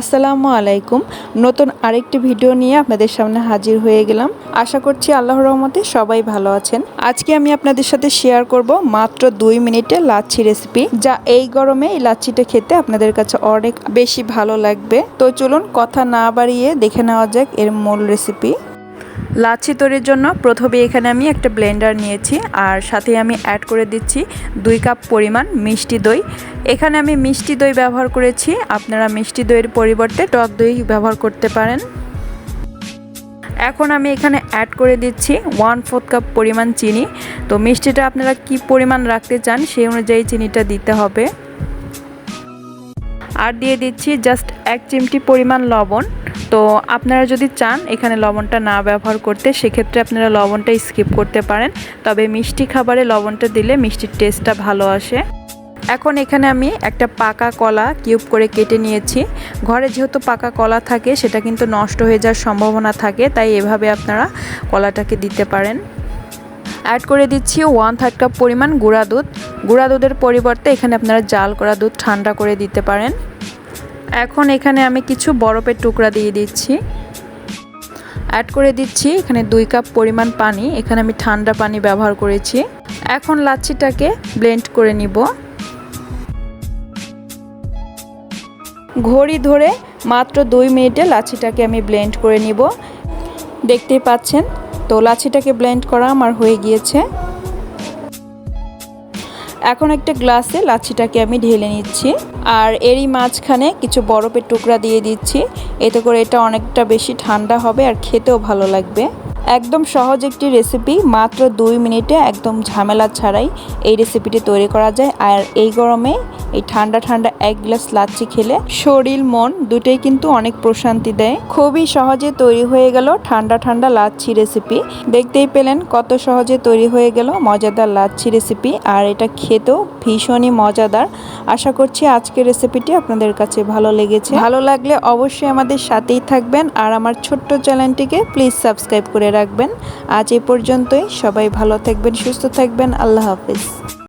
আসসালামু আলাইকুম। নতুন আরেকটি ভিডিও নিয়ে আপনাদের সামনে হাজির হয়ে গেলাম। আশা করছি আল্লাহ রহমতে সবাই ভালো আছেন। আজকে আমি আপনাদের সাথে শেয়ার করব মাত্র দুই মিনিটে লাচ্ছি রেসিপি যা এই গরমে এই লাচ্ছিটা খেতে আপনাদের কাছে অনেক বেশি ভালো লাগবে। তো চলুন কথা না বাড়িয়ে দেখে নেওয়া যাক এর মূল রেসিপি লাচ্ছি তৈরির জন্য প্রথমে এখানে আমি একটা ব্লেন্ডার নিয়েছি আর সাথে আমি অ্যাড করে দিচ্ছি দুই কাপ পরিমাণ মিষ্টি দই। এখানে আমি মিষ্টি দই ব্যবহার করেছি। আপনারা মিষ্টি দইয়ের পরিবর্তে টক দই ব্যবহার করতে পারেন। এখন আমি এখানে অ্যাড করে দিচ্ছি ওয়ান ফোর্থ কাপ পরিমাণ চিনি। তো মিষ্টিটা আপনারা কি পরিমাণ রাখতে চান সেই অনুযায়ী চিনিটা দিতে হবে। আর দিয়ে দিচ্ছি জাস্ট এক চিমটি পরিমাণ লবণ। তো আপনারা যদি চান এখানে লবণটা না ব্যবহার করতে, সেক্ষেত্রে আপনারা লবণটা স্কিপ করতে পারেন। তবে মিষ্টি খাবারে লবণটা দিলে মিষ্টির টেস্টটা ভালো আসে। এখন এখানে আমি একটা পাকা কলা কিউব করে কেটে নিয়েছি। ঘরে যেহেতু পাকা কলা থাকে, সেটা কিন্তু নষ্ট হয়ে যাওয়ার সম্ভাবনা থাকে, তাই এভাবে আপনারা কলাটাকে দিতে পারেন। অ্যাড করে দিচ্ছি ওয়ান থার্ড কাপ পরিমাণ গুঁড়া দুধ। গুঁড়া দুধের পরিবর্তে এখানে আপনারা জাল করা দুধ ঠান্ডা করে দিতে পারেন। এখন এখানে আমি কিছু বরফের টুকরা দিয়ে দিচ্ছি। অ্যাড করে দিচ্ছি এখানে দুই কাপ পরিমাণ পানি। এখানে আমি ঠান্ডা পানি ব্যবহার করেছি। এখন লাচ্ছিটাকে ব্লেন্ড করে নিব। ঘড়ি ধরে মাত্র দুই মিনিটে লাচ্ছিটাকে আমি ব্লেন্ড করে নিব। দেখতেই পাচ্ছেন? তো লাচ্ছিটাকে ব্লেন্ড করা আমার হয়ে গিয়েছে। এখন একটা গ্লাসে লাচ্ছিটাকে আমি ঢেলে নিচ্ছি। আর এরই মাঝখানে কিছু বরফের টুকরা দিয়ে দিচ্ছি। এতে করে এটা অনেকটা বেশি ঠান্ডা হবে আর খেতেও ভালো লাগবে। একদম সহজ একটি রেসিপি মাত্র দুই মিনিটে একদম ঝামেলা ছাড়াই এই রেসিপিটি তৈরি করা যায়। আর এই গরমে এই ঠান্ডা ঠান্ডা এক গ্লাস লাচ্ছি খেলে শরীর, মন দুটোই কিন্তু অনেক প্রশান্তি দেয়। খুবই সহজে তৈরি হয়ে গেল ঠান্ডা ঠান্ডা লাচ্ছি রেসিপি দেখতেই পেলেন কত সহজে তৈরি হয়ে গেল মজাদার লাচ্ছি রেসিপি আর এটা খেতেও ভীষণই মজাদার। আশা করছি আজকের রেসিপিটি আপনাদের কাছে ভালো লেগেছে। ভালো লাগলে অবশ্যই আমাদের সাথেই থাকবেন আর আমার ছোট্ট চ্যানেলটিকে প্লিজ সাবস্ক্রাইব করে রাখবেন। আজ এ পর্যন্তই, সবাই ভালো থাকবেন, সুস্থ থাকবেন, আল্লাহ হাফিজ।